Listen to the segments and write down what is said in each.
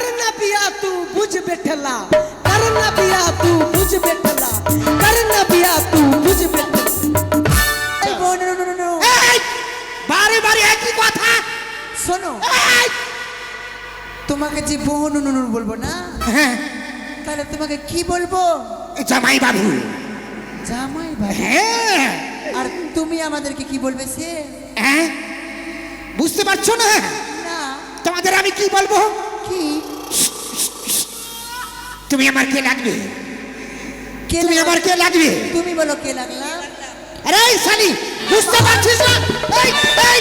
करना पिया तू बुझ बैठला करना पिया तू बुझ बैठला करना पिया तू बुझ बैठला এই বোন, নো, নো, নো, নো। এই বারে বারে একই কথা শোনো এই! তোমাকে যে বোন নো, নো, নো বলবো না হ্যাঁ তাহলে তোমাকে কি বলবো জামাই বাবু জামাই ভাই হ্যাঁ আর তুমি আমাদেরকে কি বলবে সে হ্যাঁ বুঝতে পারছো না না তোমাদের আমি কি বলবো কি তুমি আমার কে লাগবে? কে তুমি আমার কে লাগবে? তুমি বলো কে লাগলা? আরে এই শালি বুঝতে পারছিস না? এই এই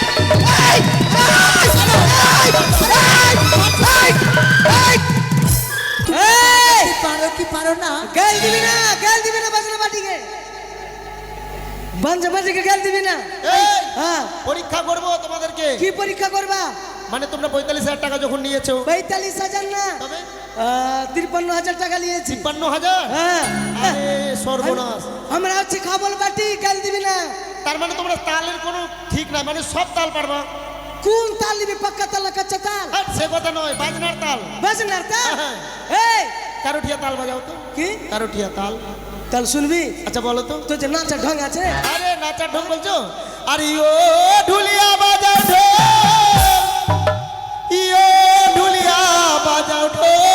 এই এই, এই, এই, এই, এই। এই কি পারো কি পারো না? গাল দিবি না গাল দিবি না বাজনা বাটিকে বাঞ্জা বাটিকে গাল দিবি না। এই, হ্যাঁ। পরীক্ষা করব তোমাদেরকে। কি পরীক্ষা করবা? মানে তোমরা পঁয়তাল্লিশ হাজার টাকা যখন নিয়েছো। পঁয়তাল্লিশ হাজার না। তবে? তিরপান্ন হাজার টাকা নিয়েছি। তিপ্পান্ন হাজার? হ্যাঁ। সর্বনাশ। আমরা হচ্ছে খাবল বাটি গাল দিবি না। তার মানে তোমরা তালের কোনো ঠিক নাই মানে সব তাল পারবা? কোন তাল নিবি পাক্কা তাল না কাঁচা তাল? আর সে কথা নয় বাজনার তাল। বাজনার তাল? হ্যাঁ। এই! কারোঠিয়া তাল বাজাও তো। কি? কারোঠিয়া তাল। তাল শুনবি? আচ্ছা বলো তো। তোর যে নাচা ঢং আছে। আরে নাচার ঢোক বলছো? আরে ও ঢুলিয়া বাজাও ঢোল ইও ঢুলিয়া বাজাও ঢোল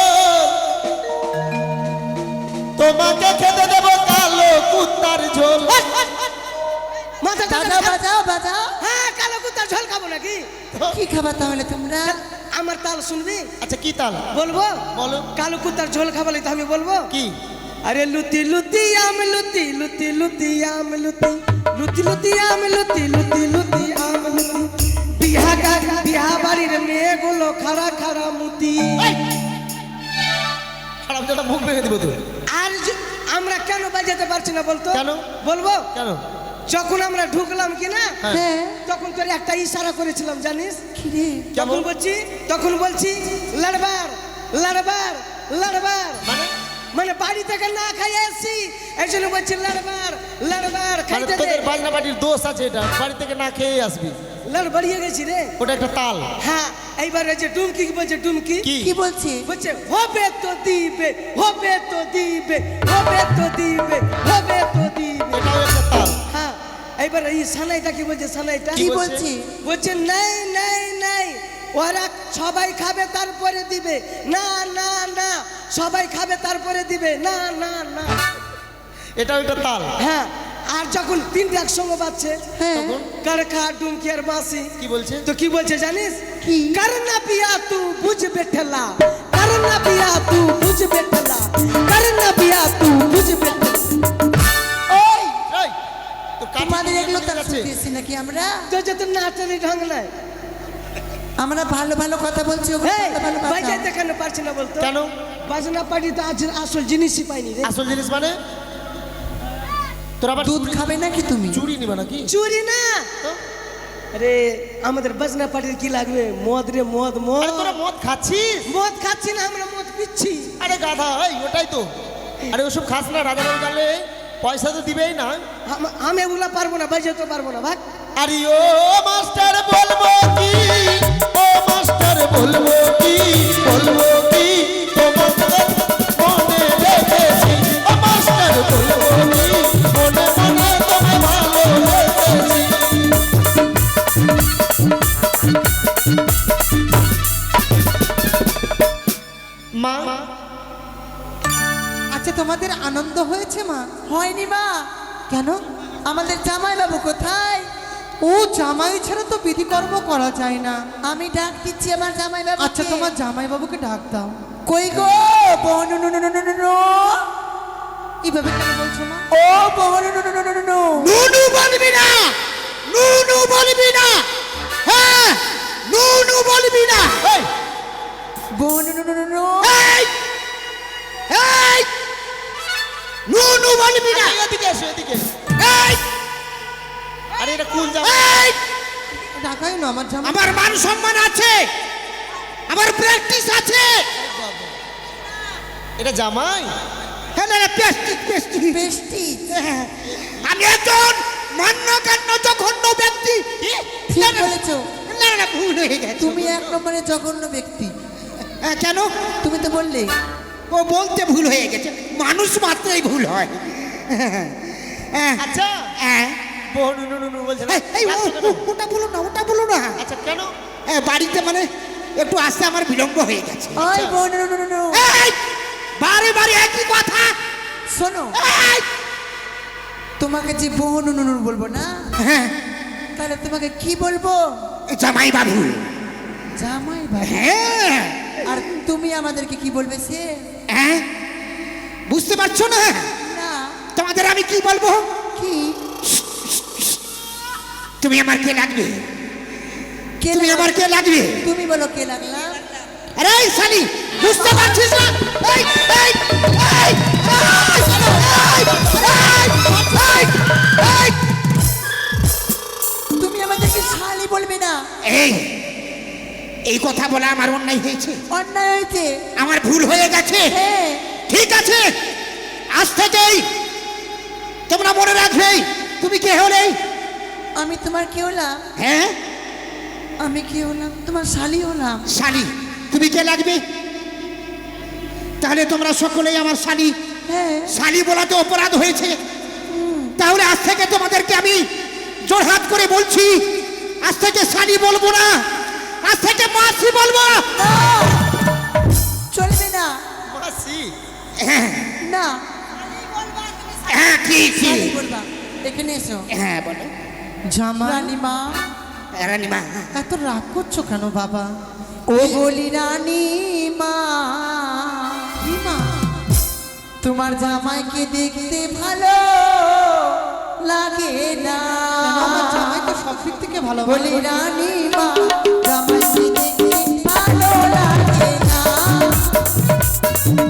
তোমাকে খেতে দেবো কালো কুত্তার ঝোল। বাজাও বাজাও। হ্যাঁ কালো কুত্তার ঝোল খাব নাকি? কি খাবা তাহলে তোমরা? আমার তাল শুনবি? আচ্ছা কি তাল? বলব? বলো। কালো কুত্তার ঝোল খাবালি তো আমি বলব? কি? আরে লুতি লুতি আম লুতি লুতি লুতি আম লুতি। লুতি লুতি আম লুতি লুতি লুতি। যেটা মুখ ভেঙে দিব তো। আর আমরা কেন বাজাতে পারছি না বলতো? কেন? বলব? কেন? যখন আমরা ঢুকলাম কি না? হ্যাঁ। তখন তোর একটা ইশারা করেছিলাম জানিস? কি রে তখন বলছি তখন বলছি লড়বার লড়বার লড়বার। মানে? মানে বাড়ি থেকে না খাইয়ে আসছি এই জন্য বলছি লড়বার লড়বার মানে খাইতে দে। তোদের বাজনা পাটির দোষ আছে এটা। বাড়ি থেকে না খেয়ে আসবি। লড় বাড়িয়ে গেছি রে। ওটা একটা তাল। হ্যাঁ এইবার এই যে ডুমকি কি বলছে ডুমকি কি? কি বলছি? বলছে হবে তো দিবে হবে তো দিবে হবে তো দিবে হবে তো দিবে। এটাও একটা তাল। হ্যাঁ এইবার এই সানাইটা কি বলছে সানাইটা কি বলছি? বলছে নাই নাই নাই ওরা সবাই খাবে তারপরে দিবে। না না না সবাই খাবে তারপরে দিবে। না না না। এটাও একটা তাল। হ্যাঁ আর যখন তিনটা একসঙ্গে বাজছে হ্যাঁ। কারখা ডুমকি আর বাঁশি কি বলছে? তো কি বলছে জানিস? কি? করনা পিয়া তু বুঝ বেঠলা করনা পিয়া তু বুঝ বেঠলা করনা পিয়া তু বুঝ বেঠলা ওই! এই, তোর কাঠি তোমাদের দিয়ে এগুলো চলে শুনতেছি নাকি আমরা? তো যে নাচানি ঢং নাই। আমরা ভালো ভালো কথা বলছি বাজাইতে কেন পারছি না বলতো? কেন? বাজনা পার্টি তো আজ আসল জিনিসই পাইনি আসল জিনিস মানে? তোর আবার দুধ খাবে নাকি তুমি? চুরি নিবা নাকি? চুরি না? আরে আমাদের বাজনা পার্টির কি লাগবে? মদ রে মদ মদ। তোরা মদ খাচ্ছিস? মদ খাচ্ছি না আমরা মদ পিচ্ছি। আরে গাধা ওটাই তো। আরে ওসব খাস না রাজা গেলে পয়সা তো দিবেই না। আমি এগুলা পারব না বাজাতে পারব না ভাগ। আরে ও মাস্টার বলব কি? ও মাস্টার বলব কি? বলব তোমাদের আনন্দ হয়েছে মা হয়নি মা কেন আমাদের জামাই বাবু কোথায় ও জামাই ছাড়া তো বিধিকর্ম করা যায় না আমি ডাক দিচ্ছি আমার জামাই বাবু আচ্ছা তোমার জামাই বাবুকে ডাক দাও কই গো বোন no no no no no no এইভাবে কেন বলছো মা ও বোন no no no no no no নুনু বলবি না নুনু বলবি না হ্যাঁ নুনু বলবি না এই বোন নো নো নো নো এই এই নুনু বলবি না এদিকে এসো এদিকে এই! আরে এটা কোন জামা? এই! ডাকাই না আমার মান সম্মান আছে। আমার প্র্যাকটিস আছে। এটা জামাই? হ্যাঁ না প্রেস্টিজ প্রেস্টিজ বেষ্টি আমি একজন মান্যকান্য জঘন্য ব্যক্তি। ঠিক বলেছ। না না ভুল হয়ে গেছে। তুমি এক নম্বরে জঘন্য ব্যক্তি। হ্যাঁ, কেন? তুমি তো বললে ও বলতে ভুল হয়ে গেছে। মানুষ মাত্রই ভুল হয়। হ্যাঁ, আচ্ছা হ্যাঁ। আচ্ছা, ওটা বলো না ওটা বলো না। আচ্ছা কেন? হ্যাঁ, বাড়িতে মানে একটু আসতে আমার বিলম্ব হয়ে গেছে। এই, বারে বারে একই কথা। শোনো। তোমাকে যে বোন নো, নো, নো বলব না? হ্যাঁ, তাহলে তোমাকে কি বলব? জামাই বাবু জামাই বাবু হ্যাঁ। আর তুমি আমাদেরকে কি বলবে সে? হ্যাঁ? বুঝতে পারছ না? না। তোমাদের আমি কি বলব? কি? তুমি আমার কে লাগবে? কে তুমি আমার কে লাগবে? তুমি বলো কে লাগলাম আরে শালি বুঝতে পারছিস না? এই এই এই এই, এই, এই, এই, তুমি আমাদেরকে শালি বলবে না? এই এই কথা বলা আমার অন্যায় হয়েছে। অন্যায় হয়েছে। আমার ভুল হয়ে গেছে। হ্যাঁ। ঠিক আছে। আজ থেকেই তোমরা মনে রাখবে তুমি কে হলে আমি তোমার কে হলাম? হ্যাঁ? আমি কি হলাম? তোমার শালি হলাম? শালি। তুমি কে লাগবে? তাহলে তোমরা সকলেই আমার শালি। হ্যাঁ। শালি বলাতে অপরাধ হয়েছে। তাহলে আজ থেকে তোমাদেরকে আমি জোরহাত করে বলছি আজ থেকে শালি বলব না। আজ থেকে মাসি বলব? চলবে না। মাসি হ্যাঁ। না। হ্যাঁ ঠিক ঠিক এখানে এসো। হ্যাঁ বলো। জামা। রানীমা। রানীমা। এত রাগ করছ কেন বাবা? ও বলি রানীমা। মা তোমার জামাইকে দেখতে ভালো লাগে না। আমার জামাই তো সব দিক থেকে ভালো বলি রানীমা জামাইকে আরে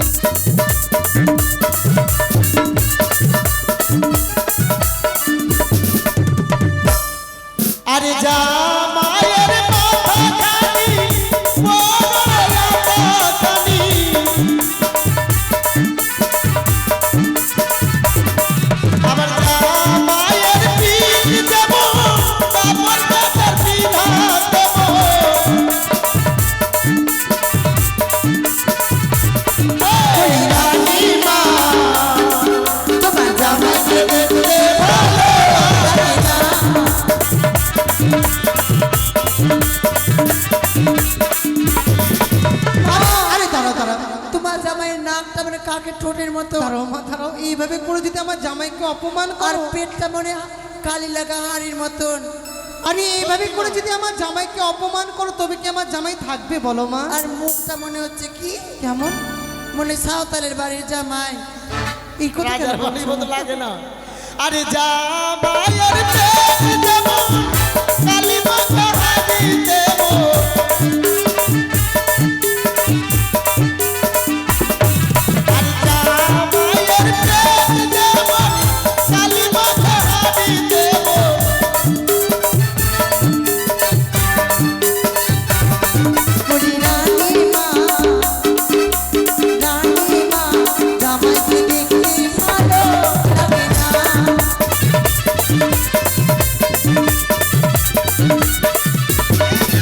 অপমান আর করো পেটটা মনে কালি লাগা হাড়ির মতন। আরে এইভাবে করে যদি আমার জামাইকে অপমান করো তবে কি আমার জামাই থাকবে বলো মা? আর মুখটা মনে হচ্ছে কি? কেমন? মনে সাঁওতালের বাড়ির জামাই। এই কথা লাগে না। আরে যা মায়ের পেট দেব